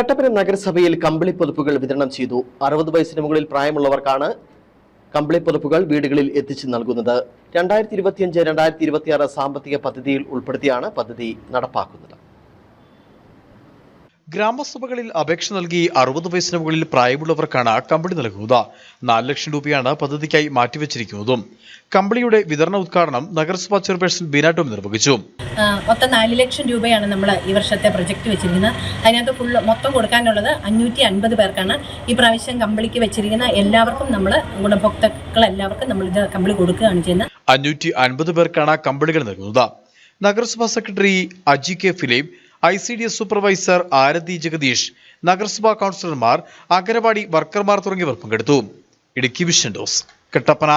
കട്ടപ്പന നഗരസഭയിൽ കമ്പിളി പൊതുപ്പുകൾ വിതരണം ചെയ്തു. അറുപത് വയസ്സിന് മുകളിൽ പ്രായമുള്ളവർക്കാണ് കമ്പിളി പൊതുപ്പുകൾ വീടുകളിൽ എത്തിച്ചു നൽകുന്നത്. രണ്ടായിരത്തി ഇരുപത്തിയഞ്ച് രണ്ടായിരത്തി ഇരുപത്തിയാറ് സാമ്പത്തിക പദ്ധതിയിൽ ഉൾപ്പെടുത്തിയാണ് പദ്ധതി നടപ്പാക്കുന്നത്. ഗ്രാമസഭകളിൽ അപേക്ഷ നൽകി അറുപത് വയസ്സിന് മുകളിൽ പ്രായമുള്ളവർക്കാണ് കമ്പിളി നൽകുന്നത്. നാല് ലക്ഷം രൂപയാണ് പദ്ധതിക്കായി മാറ്റിവെച്ചിരിക്കുന്നതും. കമ്പിളിയുടെ വിതരണ ഉദ്ഘാടനം നഗരസഭാ ചെയർപേഴ്സൺ ബീന ടോം നിർവഹിച്ചു. മൊത്തം നാല് ലക്ഷം രൂപയാണ് നമ്മൾ ഈ വർഷത്തെ പ്രൊജക്റ്റ് വെച്ചിരിക്കുന്നത്. അതിനകത്ത് ഫുൾ മൊത്തം കൊടുക്കാനുള്ളത് അഞ്ഞൂറ്റി അൻപത് പേർക്കാണ്. ഈ പ്രാവശ്യം കമ്പിളിക്ക് വെച്ചിരിക്കുന്ന എല്ലാവർക്കും നമ്മൾ ഗുണഭോക്താക്കൾ എല്ലാവർക്കും നമ്മൾ ഇത് കമ്പിളി കൊടുക്കുകയാണ് ചെയ്യുന്നത്. അഞ്ഞൂറ്റി അൻപത് പേർക്കാണ് കമ്പിളികൾ നൽകുന്നത്. നഗരസഭാ secretary Aji K Philip I C D S supervisor Arathi Jagadeesh നഗരസഭാ കൗൺസിലർമാർ അങ്കനവാടി വർക്കർമാർ തുടങ്ങിയവർ പങ്കെടുത്തു. ഇടുക്കി വിഷൻ ഡോസ് കട്ടപ്പന.